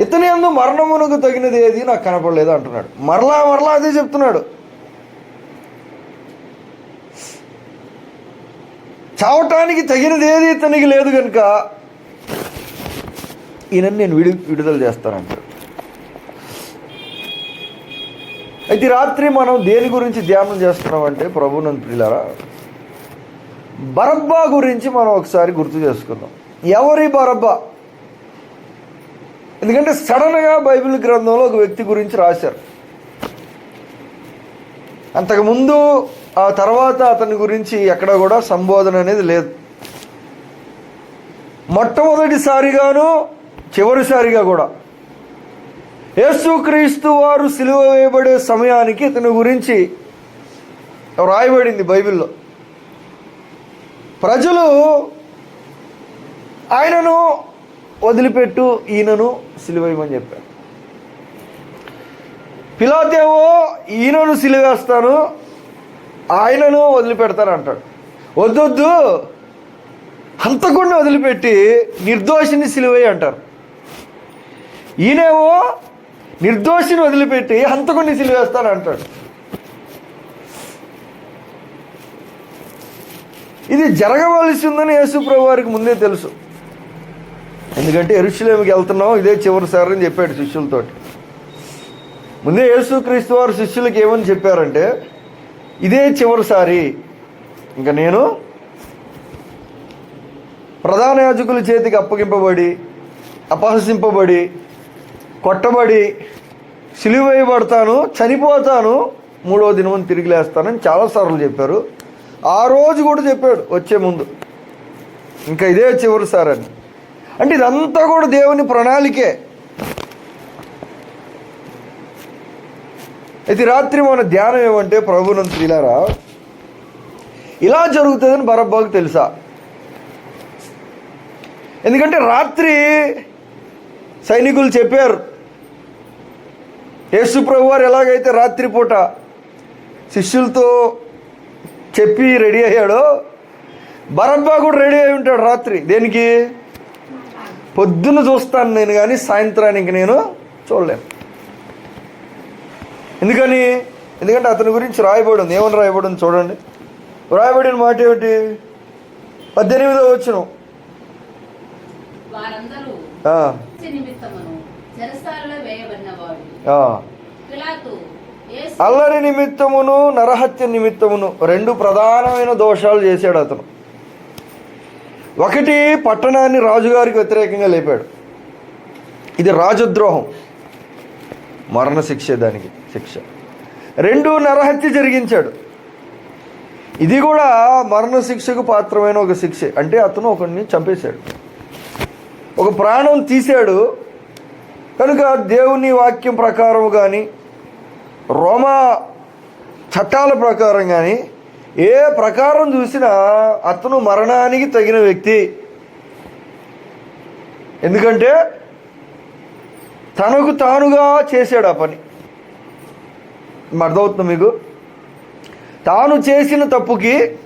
ఇతని ఎందు మరణమునకు తగినది ఏది? నాకు కనపడలేదు అంటున్నాడు. మరలా మరలా అదే చెప్తున్నాడు. చావటానికి తగినది ఏది? ఇతనికి లేదు కనుక ఈయనని నేను విడి విడుదల చేస్తానంటాడు. అయితే రాత్రి మనం దేని గురించి ధ్యానం చేస్తున్నామంటే ప్రభునంద ప్రిలారా బరబ్బా గురించి మనం ఒకసారి గుర్తు చేసుకుందాం. ఎవరి బరబ్బా? ఎందుకంటే సడన్గా బైబిల్ గ్రంథంలో ఒక వ్యక్తి గురించి రాశారు. అంతకుముందు ఆ తర్వాత అతని గురించి ఎక్కడ కూడా సంబోధన అనేది లేదు. మొట్టమొదటిసారిగాను చివరిసారిగా కూడా. యేసుక్రీస్తు వారు సిలువ వేయబడే సమయానికి ఇతని గురించి రాయబడింది బైబిల్లో. ప్రజలు ఆయనను వదిలిపెట్టు ఈయనను సిలువేయమని చెప్పారు పిలాతేవో ఈయనను సిలువేస్తాను ఆయనను వదిలిపెడతాను అంటాడు. వద్దొద్దు హంతకుండా వదిలిపెట్టి నిర్దోషిని సిలువే అంటారు. ఈయనేవో నిర్దోషిని వదిలిపెట్టి హంతకుని సిలువేస్తాను అంటాడు. ఇది జరగవలసిందని యేసుప్రభు వారికి ముందే తెలుసు. ఎందుకంటే ఎరుషులేమికి వెళ్తున్నాం ఇదే చివరిసారి అని చెప్పాడు శిష్యులతోటి. ముందే యేసుక్రీస్తు వారు శిష్యులకి ఏమని చెప్పారంటే ఇదే చివరిసారి ఇంకా నేను ప్రధాన యాజకుల చేతికి అప్పగింపబడి అపహసింపబడి కొట్టబడి సిలువేయబడతాను చనిపోతాను మూడో దినం తిరిగి లేస్తానని చాలాసార్లు చెప్పారు. ఆ రోజు కూడా చెప్పాడు వచ్చే ముందు. ఇంకా ఇదే చివరిసారి అని. అంటే ఇదంతా కూడా దేవుని ప్రణాళికే. అయితే రాత్రి మన ధ్యానం ఏమంటే ప్రభునంత ఇలారా ఇలా జరుగుతుందని బరబ్బాకు తెలుసా? ఎందుకంటే రాత్రి సైనికులు చెప్పారు యేసు ప్రభు వారు ఎలాగైతే రాత్రిపూట శిష్యులతో చెప్పి రెడీ అయ్యాడో బరబ్బా కూడా రెడీ అయి ఉంటాడు రాత్రి. దేనికి? పొద్దున చూస్తాను నేను కానీ సాయంత్రానికి నేను చూడలేను. ఎందుకని? ఎందుకంటే అతని గురించి రాయబడి ఉంది. ఏమని రాయబడి ఉంది చూడండి. రాయబడిన మాట ఏమిటి? పద్దెనిమిదో వచ్చిన అల్లరి నిమిత్తమును నరహత్య నిమిత్తమును రెండు ప్రధానమైన దోషాలు చేశాడు అతను. ఒకటి పట్టణాన్ని రాజుగారికి వ్యతిరేకంగా లేపాడు. ఇది రాజద్రోహం. మరణశిక్ష దానికి శిక్ష. రెండు నరహత్య జరిగించాడు. ఇది కూడా మరణశిక్షకు పాత్రమైన ఒక శిక్ష. అంటే అతను ఒకరిని చంపేశాడు. ఒక ప్రాణం తీశాడు. కనుక దేవుని వాక్యం ప్రకారం కానీ రోమా చట్టాల ప్రకారం కానీ ఏ ప్రకారం చూసినా అతను మరణానికి తగిన వ్యక్తి. ఎందుకంటే తనకు తానుగా చేశాడు ఆ పని. అర్థమవుతుంది మీకు? తాను చేసిన తప్పుకి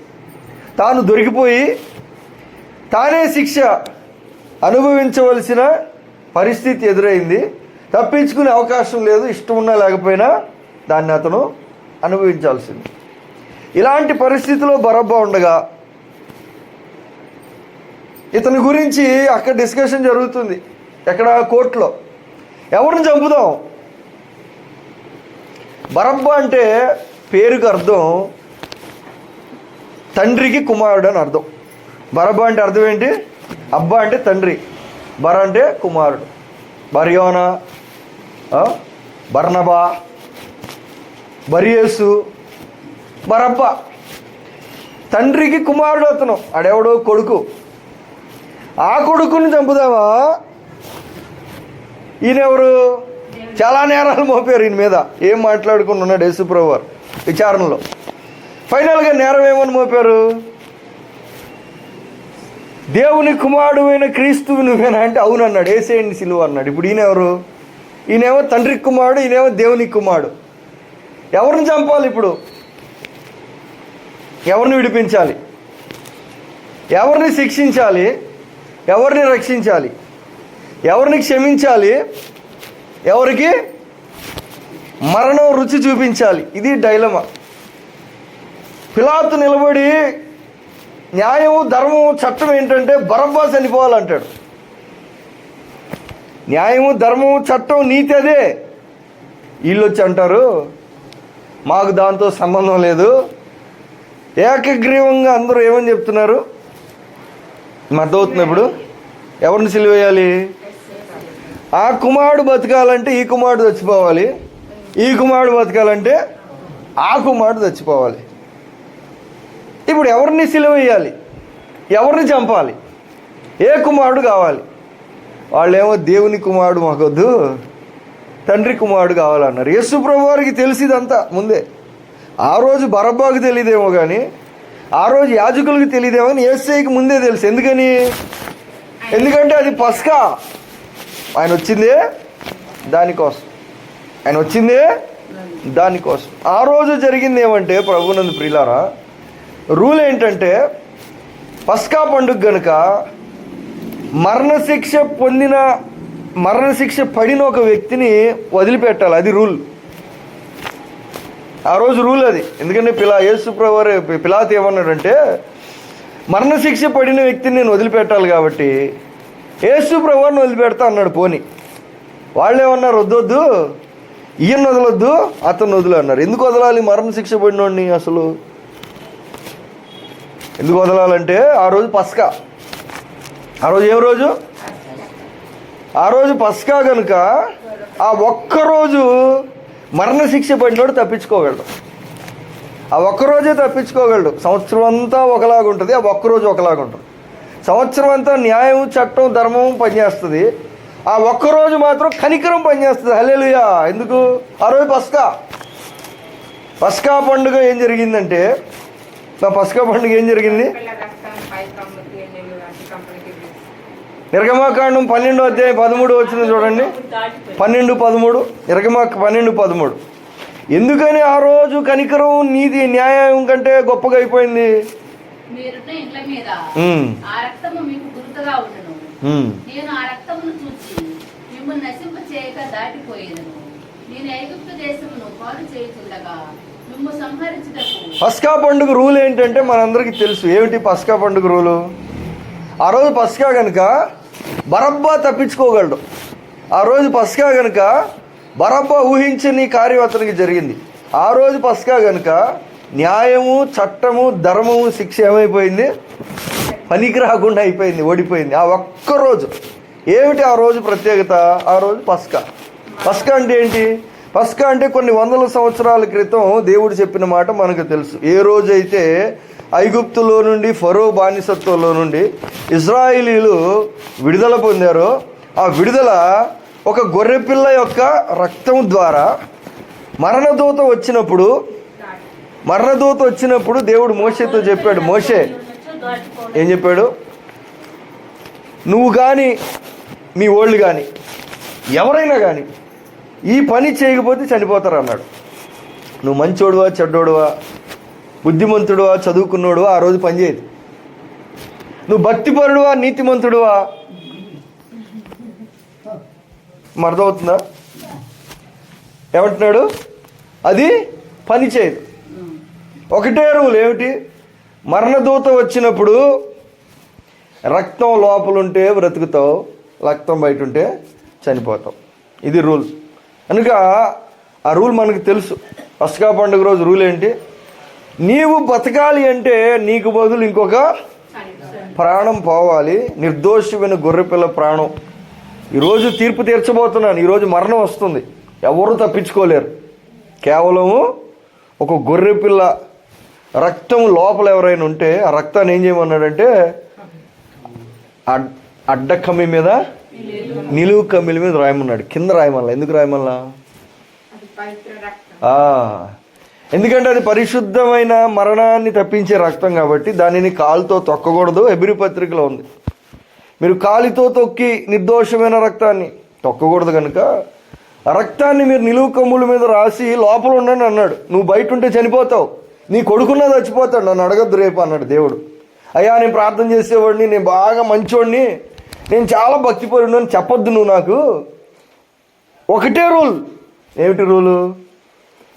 తాను దొరికిపోయి తానే శిక్ష అనుభవించవలసిన పరిస్థితి ఎదురైంది. తప్పించుకునే అవకాశం లేదు ఇష్టం ఉన్నా లేకపోయినా దాన్ని అతను అనుభవించాల్సింది. ఇలాంటి పరిస్థితిలో బరబ్బా ఉండగా ఇతని గురించి అక్కడ డిస్కషన్ జరుగుతుంది ఎక్కడ కోర్టులో. ఎవరిని చంపుదాం? బరబ్బా అంటే పేరుకి అర్థం తండ్రికి కుమారుడు అని అర్థం. బరబ్బా అంటే అర్థం ఏంటి? అబ్బా అంటే తండ్రి. బర అంటే కుమారుడు. బరియోన బర్నబా బరియేసు బరబ్బా తండ్రికి కుమారుడు అతను. ఆడెవడో కొడుకు. ఆ కొడుకుని చంపుదామా? ఈయనెవరు? చాలా నేరాలు మోపారు ఈయన మీద. ఏం మాట్లాడుకుని ఉన్నాడు యేసుప్రభు వారు విచారణలో. ఫైనల్గా నేరం ఏమని మోపారు? దేవుని కుమారుడు అయిన క్రీస్తువు నువ్వేనా అంటే అవును అన్నాడు ఏసేయండి సిలువ అన్నాడు. ఇప్పుడు ఈయన ఎవరు ఈయనేమో తండ్రి కుమారుడు ఈయనేమో దేవుని కుమారుడు. ఎవరిని చంపాలి ఇప్పుడు? ఎవరిని విడిపించాలి? ఎవరిని శిక్షించాలి? ఎవరిని రక్షించాలి? ఎవరిని క్షమించాలి? ఎవరికి? మరణం రుచి చూపించాలి. ఇది డైలమా. పిలాతు నిలబడి న్యాయము ధర్మము చట్టం ఏంటంటే బరబ్బా చనిపోవాలంటాడు. న్యాయము ధర్మము చట్టం నీతి అదే. వీళ్ళు వచ్చి అంటారు మాకు దాంతో సంబంధం లేదు. ఏకగ్రీవంగా అందరూ ఏమని చెప్తున్నారు? అర్థమవుతుంది ఇప్పుడు? ఎవరిని సిలివేయాలి? ఆ కుమారుడు బతకాలంటే ఈ కుమారుడు చచ్చిపోవాలి. ఈ కుమారుడు బతకాలంటే ఆ కుమారుడు చచ్చిపోవాలి. ఇప్పుడు ఎవరిని సిలువేయాలి? ఎవరిని చంపాలి? ఏ కుమారుడు కావాలి? వాళ్ళేమో దేవుని కుమారుడు మాకొద్దు తండ్రి కుమారుడు కావాలన్నారు. యేసు ప్రభు వారికి తెలిసిదంతా ముందే. ఆ రోజు బరబ్బాకు తెలియదేమో కానీ ఆ రోజు యాజకులకు తెలియదేమో కానీ ఏసైకి ముందే తెలుసు. ఎందుకని? ఎందుకంటే అది పస్కా. ఆయన వచ్చిందే దానికోసం. ఆయన వచ్చిందే దానికోసం. ఆ రోజు జరిగింది ఏమంటే ప్రభునందు ప్రియులారా రూల్ ఏంటంటే పస్కా పండుగ గనుక మరణశిక్ష పొందిన మరణశిక్ష పడిన ఒక వ్యక్తిని వదిలిపెట్టాలి. అది రూల్. ఆ రోజు రూల్ అది. ఎందుకంటే పిలా యేసు ప్రవర్ పిలాత్ ఏమన్నాడంటే మరణశిక్ష పడిన వ్యక్తిని నేను వదిలిపెట్టాలి కాబట్టి యేసు ప్రభువారిని వదిలిపెడతా అన్నాడు పోని. వాళ్ళు ఏమన్నారు వద్దొద్దు ఈయన వదలొద్దు అతను వదిలే అన్నారు. ఎందుకు వదలాలి మరణశిక్ష పడినోడిని అసలు? ఎందుకు వదలాలంటే ఆ రోజు పస్కా. ఆ రోజు ఏం రోజు? ఆ రోజు పస్కా కనుక ఆ ఒక్కరోజు మరణశిక్ష పడినోడు తప్పించుకోగలడు. ఆ ఒక్కరోజే తప్పించుకోగలడు. సంవత్సరం అంతా ఒకలాగా ఉంటుంది ఆ ఒక్కరోజు ఒకలాగా ఉంటుంది. సంవత్సరం అంతా న్యాయం చట్టం ధర్మం పనిచేస్తుంది. ఆ ఒక్కరోజు మాత్రం కనికరం పనిచేస్తుంది. హల్లెలూయా! ఎందుకు? ఆ రోజు పస్కా. పస్కా పండుగ ఏం జరిగిందంటే నా పస్కా పండుగ ఏం జరిగింది పిల్ల రక్తం పై కమ్ముకి నీళ్ళు రాసి కంపెనీకి నిర్గమాకాండం పన్నెండు అధ్యాయం పదమూడు వచ్చింది చూడండి. పన్నెండు పదమూడు. నిర్గమా పన్నెండు పదమూడు. ఎందుకని ఆ రోజు కనికరం నీతి న్యాయం కంటే గొప్పగా అయిపోయింది? పస్కా పండుగ రూల్ ఏంటంటే మనందరికీ తెలుసు. ఏమిటి పస్కా పండుగ రూలు? ఆ రోజు పస్కా కనుక బరబ్బా తప్పించుకోగలడు. ఆ రోజు పస్కా కనుక బరబ్బా ఊహించని కార్యం అతనికి జరిగింది. ఆ రోజు పస్కా కనుక న్యాయము చట్టము ధర్మము శిక్ష ఏమైపోయింది? పనికి రాకుండా అయిపోయింది ఓడిపోయింది. ఆ ఒక్కరోజు ఏమిటి ఆ రోజు ప్రత్యేకత? ఆ రోజు పస్కా. పస్కా అంటే ఏంటి? పస్కా అంటే కొన్ని వందల సంవత్సరాల క్రితం దేవుడు చెప్పిన మాట మనకు తెలుసు. ఏ రోజైతే ఐగుప్తులో నుండి ఫరో బానిసత్వంలో నుండి ఇజ్రాయిలీలు విడుదల పొందారో. ఆ విడుదల ఒక గొర్రెపిల్ల యొక్క రక్తం ద్వారా మరణదూత వచ్చినప్పుడు మరణదూత వచ్చినప్పుడు దేవుడు మోషేతో చెప్పాడు మోషే ఏం చెప్పాడు? నువ్వు కానీ మీ ఓళ్ళు కానీ ఎవరైనా కానీ ఈ పని చేయకపోతే చనిపోతారు అన్నాడు నువ్వు మంచోడువా చెడ్డోడువా? బుద్ధిమంతుడువా చదువుకున్నోడువా ఆ రోజు పనిచేయదు నువ్వు భక్తిపరుడువా నీతిమంతుడువా? మరదవుతుందా ఏమంటున్నాడు? అది పనిచేయదు ఒకటే రూల్ ఏమిటి? మరణదూత వచ్చినప్పుడు రక్తం లోపలుంటే బ్రతుకుతావు రక్తం బయట ఉంటే చనిపోతావు. ఇది రూల్. కనుక ఆ రూల్ మనకు తెలుసు. పస్కా పండుగ రోజు రూల్ ఏంటి నీవు బతకాలి అంటే నీకు బదులు ఇంకొక ప్రాణం పోవాలి. నిర్దోషమైన గొర్రెపిల్ల ప్రాణం. ఈరోజు తీర్పు తీర్చబోతున్నాను. ఈరోజు మరణం వస్తుంది. ఎవరు తప్పించుకోలేరు. కేవలము ఒక గొర్రెపిల్ల రక్తం లోపల ఎవరైనా ఉంటే ఆ రక్తాన్ని ఏం చేయమన్నాడంటే అడ్- అడ్డ కమ్మి మీద నిలువు కమ్మిల మీద రాయమన్నాడు. కింద రాయమల్లా ఎందుకు రాయమల్లా ఎందుకంటే అది పరిశుద్ధమైన మరణాన్ని తప్పించే రక్తం కాబట్టి దానిని కాలుతో తొక్కకూడదు. ఎబిరి పత్రికలో ఉంది. మీరు కాలితో తొక్కి నిర్దోషమైన రక్తాన్ని తొక్కకూడదు కనుక ఆ రక్తాన్ని మీరు నిలువు కమ్ముల మీద రాసి లోపల ఉండని అన్నాడు. నువ్వు బయట ఉంటే చనిపోతావు. నీ కొడుకున్నా చచ్చిపోతాడు. నన్ను అడగద్దు రేపు అన్నాడు దేవుడు. అయ్యా నేను ప్రార్థన చేసేవాడిని నేను బాగా మంచోడిని నేను చాలా భక్తిపరుడు అని చెప్పొద్దు నువ్వు నాకు. ఒకటే రూల్. ఏమిటి రూలు?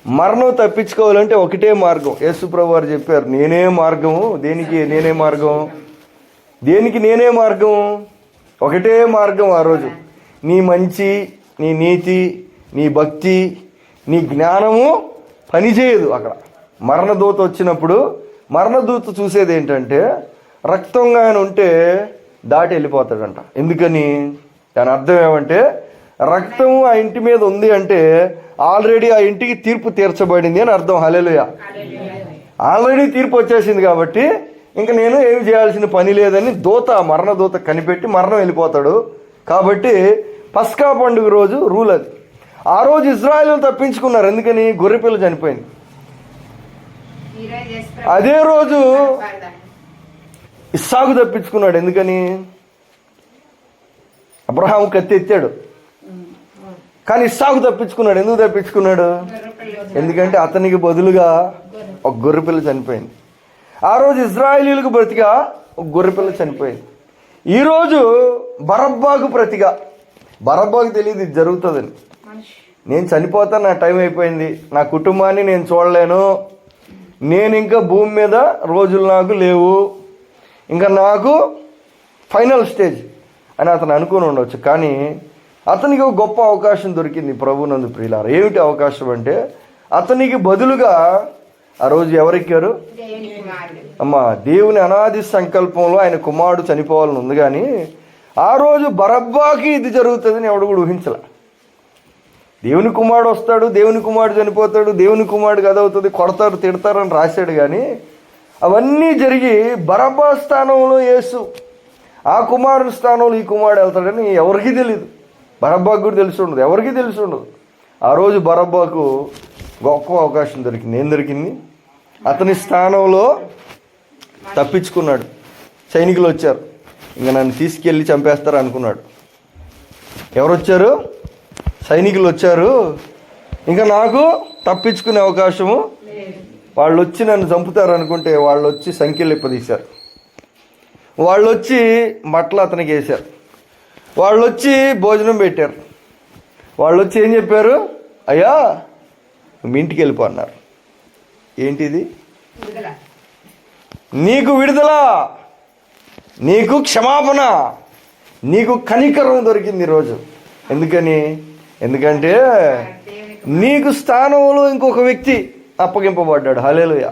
మరణం తప్పించుకోవాలంటే ఒకటే మార్గం. యేసుప్రభు వారు చెప్పారు నేనే మార్గము దేనికి నేనే మార్గం దేనికి నేనే మార్గం ఒకటే మార్గం ఆ రోజు. నీ మంచి నీ నీతి నీ భక్తి నీ జ్ఞానము పనిచేయదు అక్కడ. మరణదూత వచ్చినప్పుడు మరణదూత చూసేది ఏంటంటే రక్తంగా ఆయన ఉంటే దాటి వెళ్ళిపోతాడంట. ఎందుకని? దాని అర్థం ఏమంటే రక్తం ఆ ఇంటి మీద ఉంది అంటే ఆల్రెడీ ఆ ఇంటికి తీర్పు తీర్చబడింది అని అర్థం. హలేలుయ ఆల్రెడీ తీర్పు వచ్చేసింది కాబట్టి ఇంకా నేను ఏమి చేయాల్సిన పని లేదని దూత మరణ దూత కనిపెట్టి మరణం వెళ్ళిపోతాడు. కాబట్టి పస్కా పండుగ రోజు రూల్ అది. ఆ రోజు ఇజ్రాయెల్ తప్పించుకున్నారు ఎందుకని గొర్రెపిల్ల చనిపోయింది. అదే రోజు ఇస్సాకు తప్పించుకున్నాడు ఎందుకని? అబ్రహాం కత్తి ఎత్తాడు. కానీ ఇస్సాకు తప్పించుకున్నాడు. ఎందుకు తప్పించుకున్నాడు? ఎందుకంటే అతనికి బదులుగా ఒక గొర్రెపిల్ల చనిపోయింది. ఆ రోజు ఇజ్రాయేలీలకు ప్రతిగా ఒక గొర్రెపిల్ల చనిపోయింది. ఈరోజు బరబ్బాకు ప్రతిగా బరబ్బాకు తెలియదు ఇది జరుగుతుందని. నేను చనిపోతా నా టైం అయిపోయింది నా కుటుంబాన్ని నేను చూడలేను నేను ఇంకా భూమి మీద రోజులు నాకు లేవు ఇంకా నాకు ఫైనల్ స్టేజ్ అని అతను అనుకుని ఉండవచ్చు కానీ అతనికి ఒక గొప్ప అవకాశం దొరికింది ప్రభునందు ప్రియులారు. ఏమిటి అవకాశం అంటే అతనికి బదులుగా ఆ రోజు ఎవరెక్కారు? అమ్మ అమ్మా దేవుని అనాది సంకల్పంలో ఆయన కుమారుడు చనిపోవాలని ఉంది కానీ ఆ రోజు బరబ్బాకి ఇది జరుగుతుందని ఎవడు కూడా ఊహించలే. దేవుని కుమారుడు వస్తాడు దేవుని కుమారుడు చనిపోతాడు దేవుని కుమారుడు కదవుతుంది కొడతారు తిడతారు అని రాశాడు కానీ అవన్నీ జరిగి బరబ్బా స్థానంలో యేసు ఆ కుమారుని స్థానంలో ఈ కుమారుడు వెళ్తాడని ఎవరికీ తెలియదు బరబ్బాకు కూడా తెలిసి ఉండదు. ఎవరికీ తెలిసి ఉండదు. ఆ రోజు బరబ్బాకు గొప్ప అవకాశం దొరికింది. ఏం దొరికింది? అతని స్థానంలో తప్పించుకున్నాడు. సైనికులు వచ్చారు. ఇంకా నన్ను తీసుకెళ్ళి చంపేస్తారు అనుకున్నాడు. ఎవరు వచ్చారు? సైనికులు వచ్చారు. ఇంకా నాకు తప్పించుకునే అవకాశము వాళ్ళు వచ్చి నన్ను చంపుతారు అనుకుంటే వాళ్ళు వచ్చి సంఖ్యలు ఇప్పదీశారు వాళ్ళు వచ్చి మట్ల అతనికి వేశారు. వాళ్ళు వచ్చి భోజనం పెట్టారు. వాళ్ళు వచ్చి ఏం చెప్పారు? అయ్యా మీ ఇంటికి వెళ్ళిపో అన్నారు. ఏంటిది? నీకు విడుదల నీకు క్షమాపణ నీకు కనికరం దొరికింది ఈరోజు ఎందుకని? ఎందుకంటే నీకు స్థానంలో ఇంకొక వ్యక్తి అప్పగింపబడ్డాడు. హలేలుయ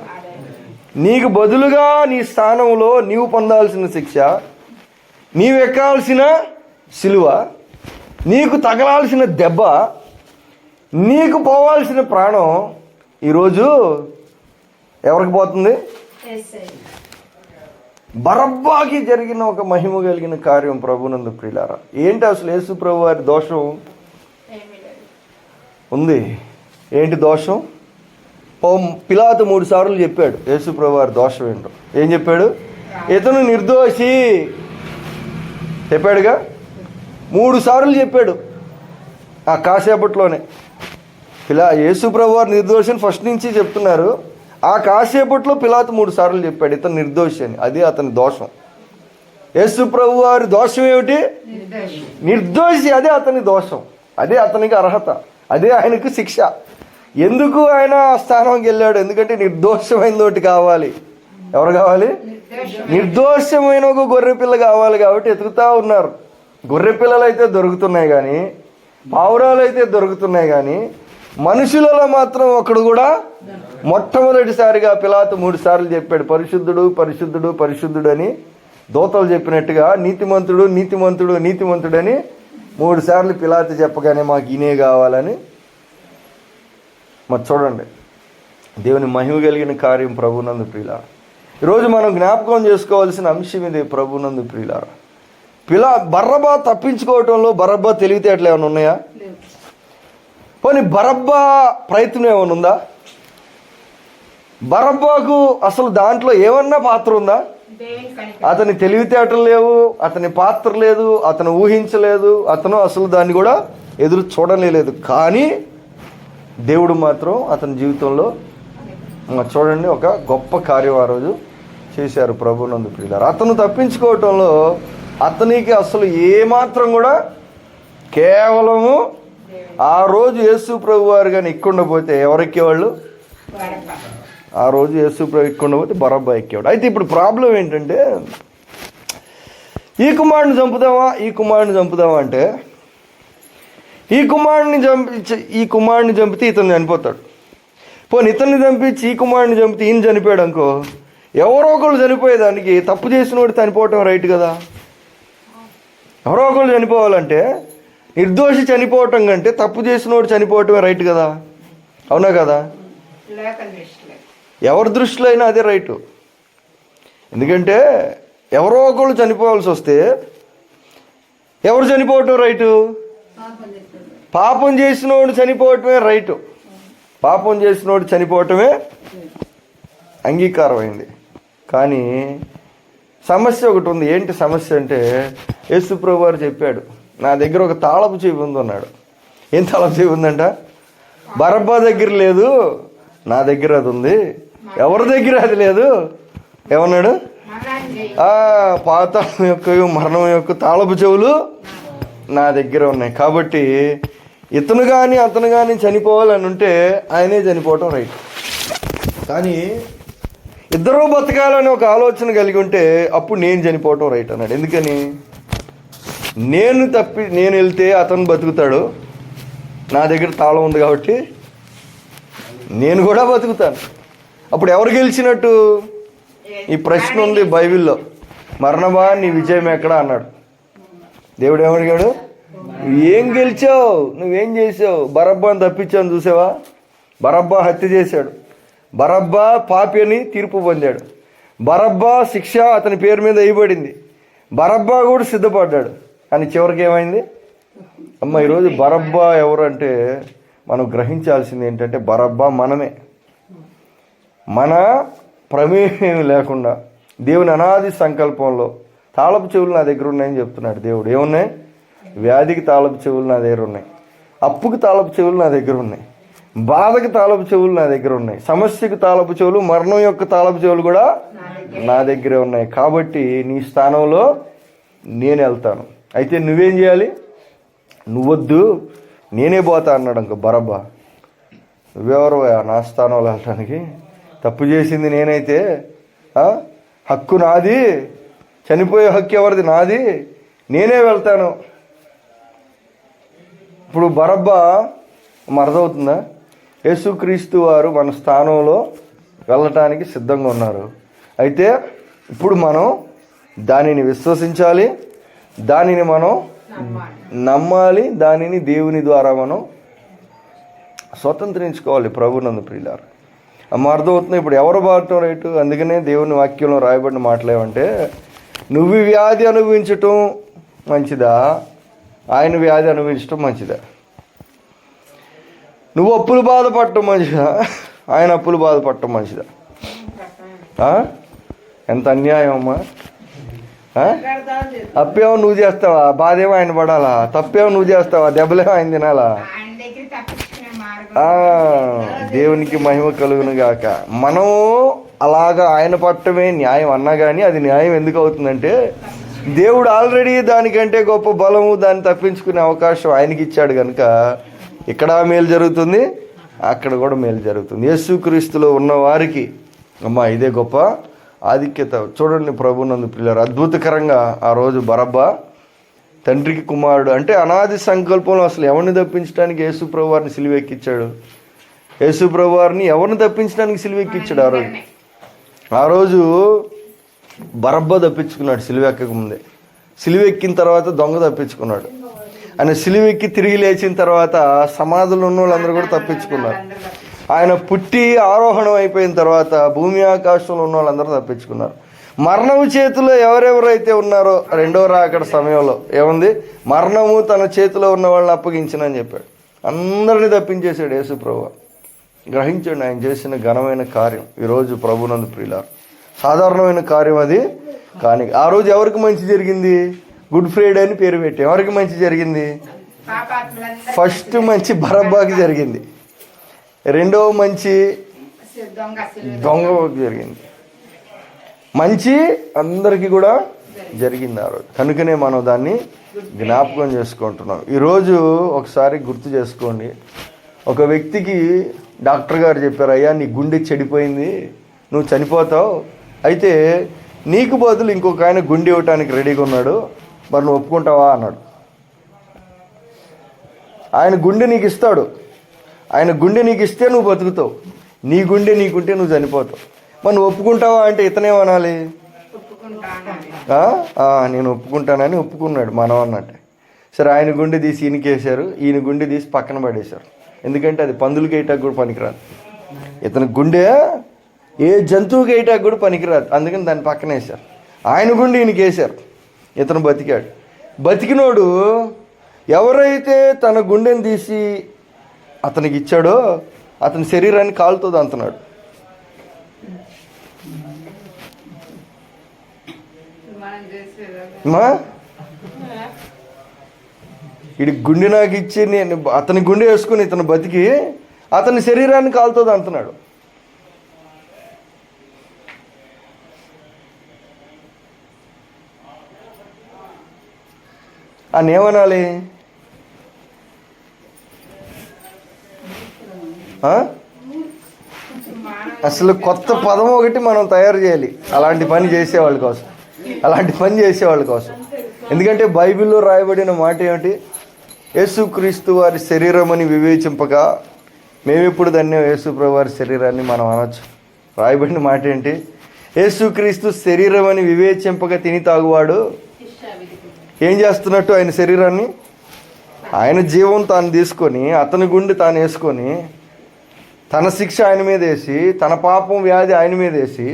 నీకు బదులుగా నీ స్థానంలో నీవు పొందాల్సిన శిక్ష నీవు ఎక్కాల్సిన సిలువ నీకు తగలాల్సిన దెబ్బ నీకు పోవాల్సిన ప్రాణం ఈరోజు ఎవరికి పోతుంది. బరబ్బాకి జరిగిన ఒక మహిమ కలిగిన కార్యం ప్రభునందు ప్రియులారా ఏంటి అసలు యేసు ప్రభు వారి దోషం? ఉంది. ఏంటి దోషం? పిలాతు మూడు సార్లు చెప్పాడు యేసు ప్రభు వారి దోషం ఏంటో. ఏం చెప్పాడు? ఇతను నిర్దోషి. చెప్పాడుగా? మూడు సార్లు చెప్పాడు. ఆ కాసేపట్లోనే. పిలా యేసు ప్రభు వారు నిర్దోషి అని ఫస్ట్ నుంచి చెప్తున్నారు. ఆ కాసేపట్లో పిలాతు మూడు సార్లు చెప్పాడు ఇతను నిర్దోషి అని. అది అతని దోషం. యేసు ప్రభు వారి దోషం ఏమిటి? నిర్దోషి. అదే అతని దోషం. అదే అతనికి అర్హత. అదే ఆయనకు శిక్ష. ఎందుకు ఆయన ఆ స్థానంకి వెళ్ళాడు? ఎందుకంటే నిర్దోషమైన తోటి కావాలి. ఎవరు కావాలి? నిర్దోషి. నిర్దోషమైన ఒక గొర్రె పిల్ల కావాలి కాబట్టి ఎతుకుతా ఉన్నారు. గొర్రె పిల్లలు అయితే దొరుకుతున్నాయి కానీ పావురాలు అయితే దొరుకుతున్నాయి కానీ మనుషులలో మాత్రం ఒకడు కూడా మొట్టమొదటిసారిగా పిలాతు మూడు సార్లు చెప్పాడు పరిశుద్ధుడు పరిశుద్ధుడు పరిశుద్ధుడు అని దోతలు చెప్పినట్టుగా నీతిమంతుడు నీతిమంతుడు నీతిమంతుడని మూడు సార్లు పిలాతు చెప్పగానే మాకు ఇనే కావాలని. మరి చూడండి దేవుని మహిమ కలిగిన కార్యం ప్రభునందు ప్రియుల ఈరోజు మనం జ్ఞాపకం చేసుకోవాల్సిన అంశం ఇది ప్రభునందు ప్రియులారా. పిలా బర్రబా తప్పించుకోవటంలో బరబ్బా తెలివితేటలు ఏమైనా ఉన్నాయా? పోనీ బరబ్బా ప్రయత్నం ఏమైనా ఉందా? బరబ్బాకు అసలు దాంట్లో ఏమన్నా పాత్ర ఉందా? అతని తెలివితేటలు లేవు అతని పాత్ర లేదు అతను ఊహించలేదు అతను అసలు దాన్ని కూడా ఎదురు చూడలేదు కానీ దేవుడు మాత్రం అతని జీవితంలో చూడండి ఒక గొప్ప కార్యం ఆ రోజు చేశారు ప్రభునందు ప్రియులారు. అతను తప్పించుకోవటంలో అతనికి అసలు ఏమాత్రం కూడా కేవలము ఆ రోజు యేసు ప్రభు వారు కానీ ఎక్కుండపోతే ఎవరెక్కేవాళ్ళు వాళ్ళు? ఆ రోజు యేసు ప్రభు ఎక్కుండపోతే బరబ్బా ఎక్కేవాడు అయితే ఇప్పుడు ప్రాబ్లం ఏంటంటే ఈ కుమారుని చంపుదామా? ఈ కుమారుని చంపుదామా అంటే ఈ కుమారుని చంపి ఈ కుమారుని చంపితే ఇతను చనిపోతాడు. పోనీ ఇతన్ని చంపించి ఈ కుమారుని చంపితే ఈయన చనిపోయాడు అనుకో ఎవరో ఒకళ్ళు చనిపోయేదానికి తప్పు చేసిన వాడు చనిపోవటం రైట్ కదా? ఎవరో ఒకళ్ళు చనిపోవాలంటే నిర్దోషి చనిపోవటం కంటే తప్పు చేసినోడు చనిపోవటమే రైట్ కదా? అవునా కదా? ఎవరి దృష్టిలో అయినా అదే రైటు. ఎందుకంటే ఎవరో ఒకళ్ళు చనిపోవాల్సి వస్తే ఎవరు చనిపోవటం రైటు? పాపం పాపం చేసినోడు చనిపోవటమే రైటు. పాపం చేసినోడు చనిపోవటమే అంగీకారమైంది. కానీ సమస్య ఒకటి ఉంది. ఏంటి సమస్య అంటే యేసుప్రభు వారు చెప్పాడు నా దగ్గర ఒక తాళపు చెవి ఉంది అన్నాడు. ఏం తాళపు చెవి ఉందంట? బరబ్బా దగ్గర లేదు నా దగ్గర అది ఉంది. ఎవరి దగ్గర అది లేదు? ఏమన్నాడు? మరణాన్ని పాతాళం యొక్క మరణం యొక్క తాళపు చెవులు నా దగ్గర ఉన్నాయి. కాబట్టి ఇతను కానీ అతను కానీ చనిపోవాలని ఉంటే ఆయనే చనిపోవటం రైట్. కానీ ఇద్దరూ బతకాలని ఒక ఆలోచన కలిగి ఉంటే అప్పుడు నేను చనిపోవటం రైట్ అన్నాడు. ఎందుకని? నేను తప్పి నేను వెళ్తే అతను బతుకుతాడు. నా దగ్గర తాళం ఉంది కాబట్టి నేను కూడా బతుకుతాను. అప్పుడు ఎవరు గెలిచినట్టు? ఈ ప్రశ్న ఉంది బైబిల్లో. మరణమా నీ విజయం ఎక్కడ అన్నాడు. దేవుడు ఏమడిగాడు ఏం గెలిచావు? నువ్వేం చేసావు? బరబ్బాని తప్పించాను చూసావా? బరబ్బా హత్య చేశాడు. బరబ్బా పాపి అని తీర్పు పొందాడు. బరబ్బా శిక్ష అతని పేరు మీద వేయబడింది. బరబ్బా కూడా సిద్ధపడ్డాడు. కానీ చివరికి ఏమైంది? అమ్మ ఈరోజు బరబ్బా ఎవరు అంటే మనం గ్రహించాల్సింది ఏంటంటే బరబ్బా మనమే. మన ప్రమేయం లేకుండా దేవుని అనాది సంకల్పంలో తాళపు చెవులు నా దగ్గర ఉన్నాయని చెప్తున్నాడు దేవుడు. ఏమున్నాయి? వ్యాధికి తాళపు చెవులు నా దగ్గర ఉన్నాయి. అప్పుకి తాళపు చెవులు నా దగ్గర ఉన్నాయి. బాధకు తాలపు చెవులు నా దగ్గర ఉన్నాయి. సమస్యకు తాలపు చెవులు మరణం యొక్క తాలపు చెవులు కూడా నా దగ్గరే ఉన్నాయి. కాబట్టి నీ స్థానంలో నేను వెళ్తాను. అయితే నువ్వేం చేయాలి? నువ్వొద్దు నేనే పోతా అన్నాడు ఇంక బరబ్బా. నువ్వెవరు నా స్థానంలో వెళ్ళటానికి తప్పు చేసింది నేనైతే హక్కు నాది చనిపోయే హక్కు ఎవరిది? నాది. నేనే వెళ్తాను. ఇప్పుడు బరబ్బా మరదవుతుందా? యేసుక్రీస్తు వారు మన స్థానంలో వెళ్ళటానికి సిద్ధంగా ఉన్నారు. అయితే ఇప్పుడు మనం దానిని విశ్వసించాలి దానిని మనం నమ్మాలి దానిని దేవుని ద్వారా మనం స్వతంత్రించుకోవాలి. ప్రభునందు ప్రియులారు అమ్మ అర్థమవుతుంది ఇప్పుడు ఎవరు బాగటం రైటు అందుకనే దేవుని వాక్యంలో రాయబడిన మాటలేమంటే నువ్వు వ్యాధి అనుభవించటం మంచిదా? ఆయన వ్యాధి అనుభవించటం మంచిదా? నువ్వు అప్పులు బాధపడటం మంచిదా ఆయన అప్పులు బాధపడటం మంచిదా ఎంత అన్యాయం అమ్మా. అప్పేమో నువ్వు చేస్తావా? బాధేమో ఆయన పడాలా? తప్పేమో నువ్వు చేస్తావా? దెబ్బలేమో ఆయన తినాలా? దేవునికి మహిమ కలుగును గాక మనం అలాగా ఆయన పట్టమే న్యాయం అన్నా కానీ అది న్యాయం ఎందుకు అవుతుందంటే దేవుడు ఆల్రెడీ దానికంటే గొప్ప బలము దాన్ని తప్పించుకునే అవకాశం ఆయనకి ఇచ్చాడు కనుక ఇక్కడ మేలు జరుగుతుంది అక్కడ కూడా మేలు జరుగుతుంది. యేసుక్రీస్తులో ఉన్న వారికి ఇదే గొప్ప ఆధిక్యత. చూడండి ప్రభునందు పిల్లలు అద్భుతకరంగా ఆ రోజు బరబ్బా తండ్రికి కుమారుడు అంటే అనాది సంకల్పంలో అసలు ఎవరిని తప్పించడానికి యేసు ప్రభు వారిని సిలువెక్కిచ్చాడు? యేసు వారిని ఎవరిని తప్పించడానికి సిలువెక్కిచ్చాడు ఆ రోజు? ఆ రోజు బరబ్బ తప్పించుకున్నాడు సిలువెక్కక ముందే సిలువెక్కిన తర్వాత దొంగ తప్పించుకున్నాడు. ఆయన సిలువెక్కి తిరిగి లేచిన తర్వాత సమాధులు ఉన్న వాళ్ళందరూ కూడా తప్పించుకున్నారు. ఆయన పుట్టి ఆరోహణం అయిపోయిన తర్వాత భూమి ఆకాశంలో ఉన్న వాళ్ళందరూ తప్పించుకున్నారు. మరణము చేతిలో ఎవరెవరైతే ఉన్నారో రెండో రాకడ సమయంలో ఏముంది? మరణము తన చేతిలో ఉన్న వాళ్ళని అప్పగించినని చెప్పాడు. అందరినీ తప్పించేశాడు యేసు ప్రభు. గ్రహించండి ఆయన చేసిన ఘనమైన కార్యం ఈరోజు ప్రభునందు ప్రియులారు. సాధారణమైన కార్యం అది కానీ ఆ రోజు ఎవరికి మంచి జరిగింది? గుడ్ ఫ్రైడే అని పేరు పెట్టి. ఎవరికి మంచి జరిగింది? ఫస్ట్ మంచి బరబ్బాకి జరిగింది. రెండవ మంచి దొంగ దొంగకి జరిగింది. మంచి అందరికీ కూడా జరిగింది ఆ రోజు. కనుకనే మనం దాన్ని జ్ఞాపకం చేసుకుంటున్నాం. ఈరోజు ఒకసారి గుర్తు చేసుకోండి. ఒక వ్యక్తికి డాక్టర్ గారు చెప్పారు అయ్యా నీ గుండె చెడిపోయింది నువ్వు చనిపోతావు. అయితే నీకు బదులు ఇంకొక ఆయన గుండె ఇవ్వటానికి రెడీగా ఉన్నాడు. మరి నువ్వు ఒప్పుకుంటావా అన్నాడు. ఆయన గుండె నీకు ఇస్తాడు. ఆయన గుండె నీకు ఇస్తే నువ్వు బతుకుతావు. నీ గుండె నీకుంటే నువ్వు చనిపోతావు. మరి నువ్వు ఒప్పుకుంటావా అంటే ఇతనేమనాలి ఆ? ఆ, నేను ఒప్పుకుంటానని ఒప్పుకున్నాడు మనం అన్నట్టే సరే ఆయన గుండె తీసి ఈయనకేసారు ఈయన గుండె తీసి పక్కన పడేశారు. ఎందుకంటే అది పందులకి వేయటానికి కూడా పనికిరాదు. ఇతని గుండె ఏ జంతువుకి వేయటానికి కూడా పనికిరాదు. అందుకని దాన్ని పక్కన వేశారు. ఆయన గుండె ఈయనకి వేశారు ఇతను బతికాడు. బతికినోడు ఎవరైతే తన గుండెని తీసి అతనికి ఇచ్చాడో అతని శరీరాన్ని కాలుతుంది అంటున్నాడు మనం మా? ఇడి గుండె నాకు ఇచ్చి నేను అతని గుండె వేసుకుని ఇతను బతికి అతని శరీరాన్ని కాలుతుంది అంటున్నాడు అని ఏమనాలి? అసలు కొత్త పదం ఒకటి మనం తయారు చేయాలి. అలాంటి పని చేసేవాళ్ళ కోసం. అలాంటి పని చేసేవాళ్ళ కోసం. ఎందుకంటే బైబిల్లో రాయబడిన మాట ఏమిటి? యేసుక్రీస్తు వారి శరీరం అని వివేచింపక మేమిప్పుడు దాన్ని యేసుప్రభు వారి శరీరాన్ని మనం అనొచ్చు. రాయబడిన మాట ఏంటి? యేసుక్రీస్తు శరీరం అని వివేచింపక తిని తాగువాడు ఏం చేస్తున్నట్టు ఆయన శరీరాన్ని? ఆయన జీవం తాను తీసుకొని అతని గుండె తాను వేసుకొని తన శిక్ష ఆయన మీద వేసి తన పాపం వ్యాధి ఆయన మీద వేసి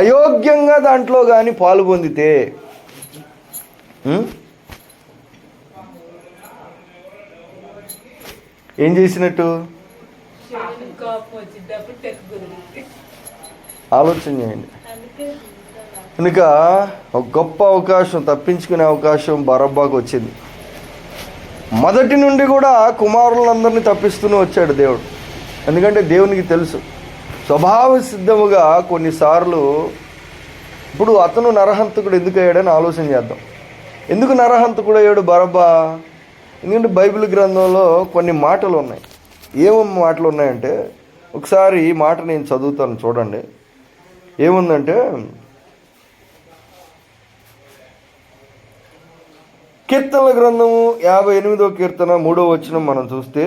అయోగ్యంగా దాంట్లో కానీ పాలు పొందితే? ఏం చేసినట్టు? ఆలోచన చేయండి. కనుక ఒక గొప్ప అవకాశం తప్పించుకునే అవకాశం బరబ్బాకు వచ్చింది. మొదటి నుండి కూడా కుమారులందరినీ తప్పిస్తూనే వచ్చాడు దేవుడు. ఎందుకంటే దేవునికి తెలుసు. స్వభావ సిద్ధముగా కొన్నిసార్లు ఇప్పుడు అతను నరహంతకుడు ఎందుకు అయ్యాడని ఆలోచన చేద్దాం. ఎందుకు నరహంతకుడు అయ్యాడు బరబ్బా? ఎందుకంటే బైబిల్ గ్రంథంలో కొన్ని మాటలు ఉన్నాయి. ఏమేమి మాటలు ఉన్నాయంటే ఒకసారి ఈ మాట నేను చదువుతాను చూడండి. ఏముందంటే కీర్తనల గ్రంథము యాభై ఎనిమిదో కీర్తన మూడో వచనం మనం చూస్తే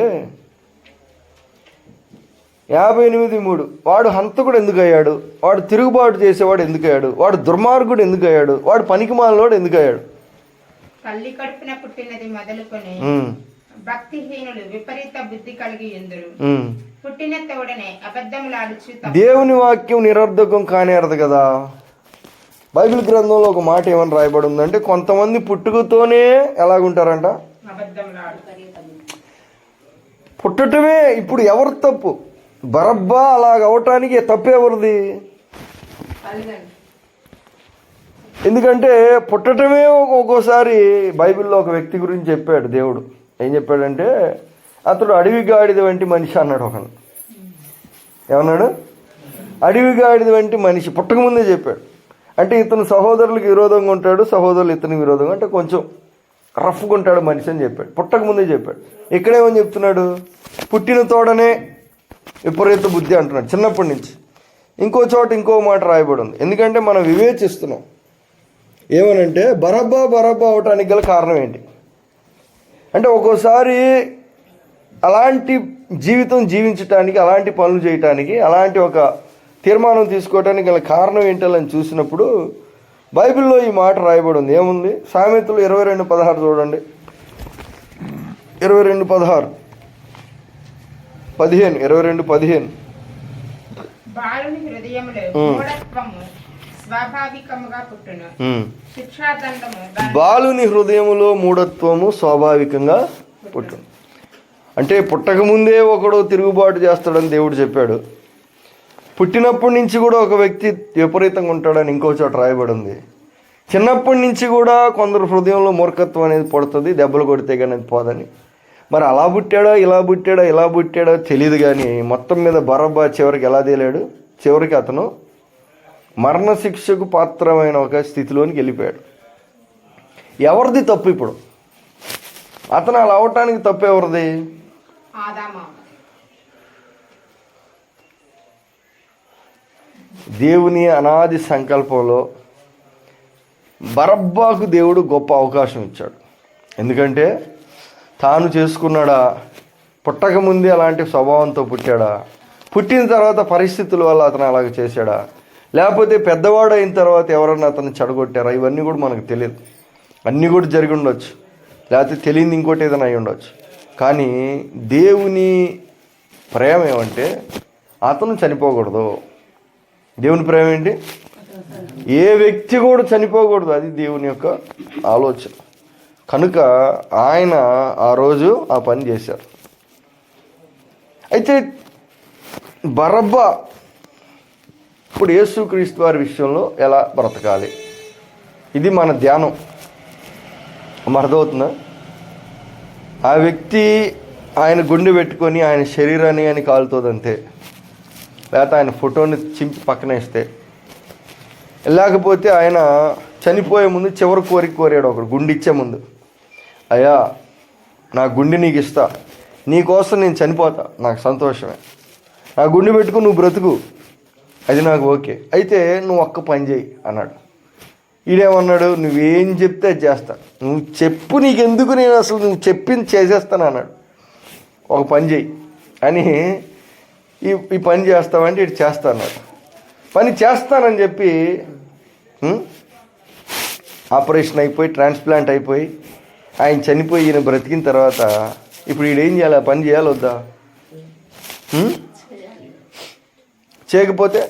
యాభై ఎనిమిది మూడు వాడు హంతకుడు ఎందుకు అయ్యాడు వాడు తిరుగుబాటు చేసేవాడు ఎందుకు అయ్యాడు వాడు దుర్మార్గుడు ఎందుకు అయ్యాడు వాడు పనికిమాలినోడు ఎందుకు అయ్యాడు తల్లి కడుపున పుట్టినది మొదలుకొని ఉమ్, భక్తిహీనులు విపరీత బుద్ధి కలిగి ఎందురు? ఉమ్. పుట్టిన తోడనే అబద్ధములాడుచు తప్ప- దేవుని వాక్యం నిరర్ధకం కానేరదు కదా? బైబిల్ గ్రంథంలో ఒక మాట ఏమని రాయబడి ఉందంటే కొంతమంది పుట్టుకతోనే ఎలాగుంటారంట? పుట్టటమే ఇప్పుడు ఎవరు తప్పు? బరబ్బా అలాగ అవటానికి తప్పు ఎవరిది? ఎందుకంటే పుట్టటమే ఒక్కొక్కసారి ఒక్కోసారి బైబిల్లో ఒక వ్యక్తి గురించి చెప్పాడు దేవుడు. ఏం చెప్పాడంటే అతడు అడవి గాడిద వంటి మనిషి అన్నాడు ఒకను ఏమన్నాడు? అడవి గాడిద వంటి మనిషి పుట్టకముందే చెప్పాడు. అంటే ఇతను సహోదరులకు విరోధంగా ఉంటాడు సహోదరులు ఇతనికి విరోధంగా అంటే కొంచెం రఫ్గా ఉంటాడు మనిషి అని చెప్పాడు. పుట్టకముందే చెప్పాడు. ఇక్కడేమని చెప్తున్నాడు? పుట్టిన తోడనే విపరీత బుద్ధి అంటున్నాడు చిన్నప్పటి నుంచి. ఇంకో చోట ఇంకో మాట రాయబడి ఉంది ఎందుకంటే మనం వివేచిస్తున్నాం. ఏమనంటే బరబ్బా బరబ్బా అవటానికి గల కారణం ఏంటి? అంటే ఒక్కోసారి అలాంటి జీవితం జీవించటానికి అలాంటి పనులు చేయటానికి అలాంటి ఒక తీర్మానం తీసుకోవడానికి గల కారణం ఏంటని చూసినప్పుడు బైబిల్లో ఈ మాట రాయబడి ఉంది ఏముంది? సామెతలు ఇరవై రెండు పదహారు చూడండి. ఇరవై రెండు పదహారు. పదిహేను ఇరవై రెండు పదిహేను. బాలుని హృదయములో. మూఢత్వము పుట్టును. స్వాభావికంగా పుట్టు అంటే పుట్టకముందే ఒకడు తిరుగుబాటు చేస్తాడని దేవుడు చెప్పాడు. పుట్టినప్పటి నుంచి కూడా ఒక వ్యక్తి విపరీతంగా ఉంటాడని ఇంకో చోట రాయబడి ఉంది చిన్నప్పటి నుంచి కూడా కొందరు హృదయంలో మూర్ఖత్వం అనేది పడుతుంది దెబ్బలు కొడితే కానీ అది పోదని. మరి అలా పుట్టాడో ఇలా పుట్టాడో ఇలా పుట్టాడో తెలియదు కానీ మొత్తం మీద బరబ్బా చివరికి ఎలా తేలాడు? చివరికి అతను మరణశిక్షకు పాత్రమైన ఒక స్థితిలోనికి వెళ్ళిపోయాడు. ఎవరిది తప్పు ఇప్పుడు? అతను అలా అవటానికి తప్పు ఎవరిది? దేవుని అనాది సంకల్పంలో బరబ్బాకు దేవుడు గొప్ప అవకాశం ఇచ్చాడు. ఎందుకంటే తాను చేసుకున్నాడా పుట్టక ముందే అలాంటి స్వభావంతో పుట్టాడా పుట్టిన తర్వాత పరిస్థితుల వల్ల అతను అలాగ చేశాడా లేకపోతే పెద్దవాడు అయిన తర్వాత ఎవరన్నా అతను చెడగొట్టారా ఇవన్నీ కూడా మనకు తెలియదు. అన్నీ కూడా జరిగి ఉండొచ్చు. లేకపోతే తెలియని ఇంకోటి ఏదైనా అయి ఉండొచ్చు. కానీ దేవుని ప్రేమ ఏమంటే అతను చనిపోకూడదు. దేవుని ప్రేమ ఏంటి? ఏ వ్యక్తి కూడా చనిపోకూడదు. అది దేవుని యొక్క ఆలోచన. కనుక ఆయన ఆ రోజు ఆ పని చేశారు. అయితే బరబ్బ ఇప్పుడు యేసుక్రీస్తు వారి విషయంలో ఎలా బ్రతకాలి? ఇది మన ధ్యానం. అర్థమవుతుందా? ఆ వ్యక్తి ఆయన గుండె పెట్టుకొని ఆయన శరీరాన్ని అని కాలుతుందంతే. లేకపోతే ఆయన ఫోటోని చింపి పక్కనేస్తే లేకపోతే ఆయన చనిపోయే ముందు చివరి కోరిక కోరాడు ఒకడు గుండె ఇచ్చే ముందు. అయ్యా నా గుండె నీకు ఇస్తా. నీకోసం నేను చనిపోతా. నాకు సంతోషమే. నా గుండె పెట్టుకుని నువ్వు బ్రతుకు. అది నాకు ఓకే. అయితే నువ్వు ఒక్క పని చేయి అన్నాడు. ఈడేమన్నాడు నువ్వేం చెప్తే అది చేస్తా. నువ్వు చెప్పు నీకెందుకు నేను అసలు నువ్వు చెప్పింది చేసేస్తాను అన్నాడు. ఒక పని చేయి అని ఈ ఈ పని చేస్తామంటే ఇటు చేస్తాను పని చేస్తానని చెప్పి ఆపరేషన్ అయిపోయి ట్రాన్స్ప్లాంట్ అయిపోయి ఆయన చనిపోయి ఈయన బ్రతికిన తర్వాత ఇప్పుడు ఏం చేయాలి? పని చేయాలి వద్దా? చేయకపోతే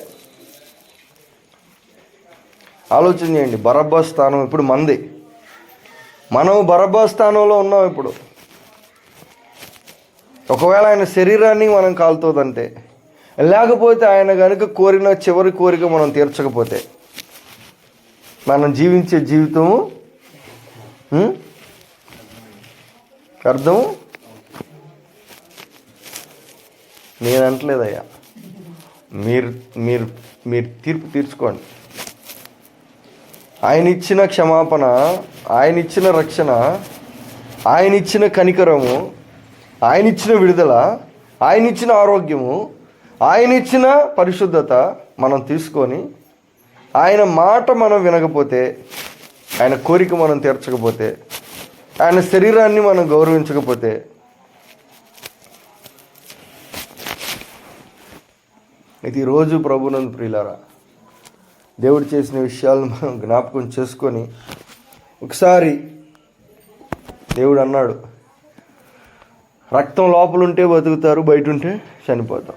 ఆలోచన చేయండి. బరబ్బా స్థానం ఇప్పుడు మంది. మనం బరబ్బా స్థానంలో ఉన్నాం ఇప్పుడు. ఒకవేళ ఆయన శరీరాన్ని మనం కాలుతుందంటే లేకపోతే ఆయన కనుక కోరిన చివరి కోరిక మనం తీర్చకపోతే మనం జీవించే జీవితము అర్థం అర్థము? నేను అంటలేదయ్యా మీరు మీరు మీరు తీర్పు తీర్చుకోండి. ఆయన ఇచ్చిన క్షమాపణ ఆయన ఇచ్చిన రక్షణ ఆయన ఇచ్చిన కనికరము ఆయన ఇచ్చిన విడుదల ఆయన ఇచ్చిన ఆరోగ్యము ఆయన ఇచ్చిన పరిశుద్ధత మనం తీసుకొని ఆయన మాట మనం వినకపోతే ఆయన కోరిక మనం తీర్చకపోతే ఆయన శరీరాన్ని మనం గౌరవించకపోతే ఇది రోజు ప్రభునందు ప్రియులారా దేవుడు చేసిన విషయాలను మనం జ్ఞాపకం చేసుకొని ఒకసారి దేవుడు అన్నాడు రక్తం లోపల ఉంటే బతుకుతారు బయట ఉంటే చనిపోతాం.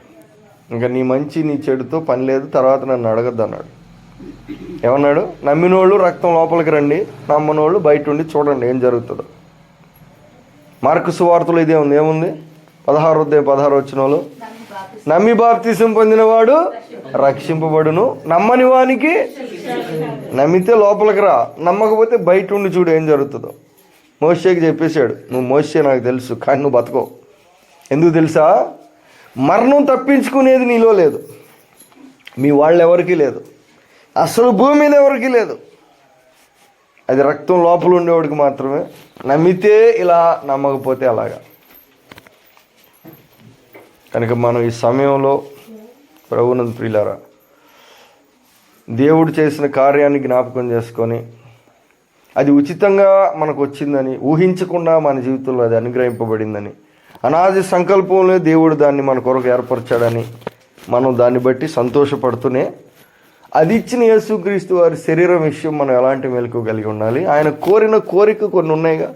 ఇంకా నీ మంచి నీ చెడుతో పని లేదు తర్వాత నన్ను అడగద్దు అన్నాడు. ఏమన్నాడు? నమ్మినోళ్ళు రక్తం లోపలికి రండి నమ్మనోళ్ళు బయట ఉండి చూడండి ఏం జరుగుతుందో. మార్కు సువార్తలు ఇదే ఉంది. ఏముంది? పదహారు ఉదయం పదహారు వచ్చిన వాళ్ళు నమ్మి బాప్తీసం పొందినవాడు రక్షింపబడును. నమ్మని వానికి నమ్మితే లోపలికి రా. నమ్మకపోతే బయట ఉండి చూడు ఏం జరుగుతుందో. మోషేకి చెప్పేశాడు నువ్వు మోసే నాకు తెలుసు కానీ నువ్వు బతకో. ఎందుకు తెలుసా? మరణం తప్పించుకునేది నీలో లేదు. మీ వాళ్ళు ఎవరికీ లేదు. అసలు భూమి మీద ఎవరికీ లేదు. అది రక్తం లోపల ఉండేవాడికి మాత్రమే. నమ్మితే ఇలా నమ్మకపోతే అలాగా. కనుక మనం ఈ సమయంలో ప్రభునంద ప్రియులారా దేవుడు చేసిన కార్యాన్ని జ్ఞాపకం చేసుకొని అది ఉచితంగా మనకు వచ్చిందని ఊహించకుండా మన జీవితంలో అది అనుగ్రహింపబడిందని అనాది సంకల్పంలో దేవుడు దాన్ని మన కొరకు ఏర్పరచాడని మనం దాన్ని బట్టి సంతోషపడుతూనే అది ఇచ్చిన యేసుక్రీస్తు వారి శరీరం విషయం మనం ఎలాంటి మెలకు కలిగి ఉండాలి? ఆయన కోరిన కోరిక కొన్ని ఉన్నాయిగా.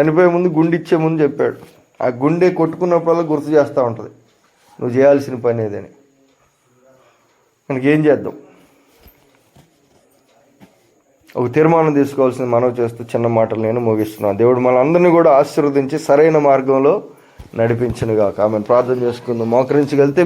చనిపోయే ముందు గుండె ఇచ్చే ముందు చెప్పాడు. ఆ గుండె కొట్టుకున్నప్పుడల్లా గుర్తు చేస్తూ ఉంటుంది. నువ్వు చేయాల్సిన పని ఏదని. మనకేం చేద్దాం? ఒక తీర్మానం తీసుకోవాల్సింది మనవి చేస్తూ చిన్న మాటలు నేను ముగిస్తున్నాను. దేవుడు మనందరినీ కూడా ఆశీర్వదించి సరైన మార్గంలో నడిపించనుగా ఆమె ప్రార్థన చేసుకుందాం. మోకరించగలితే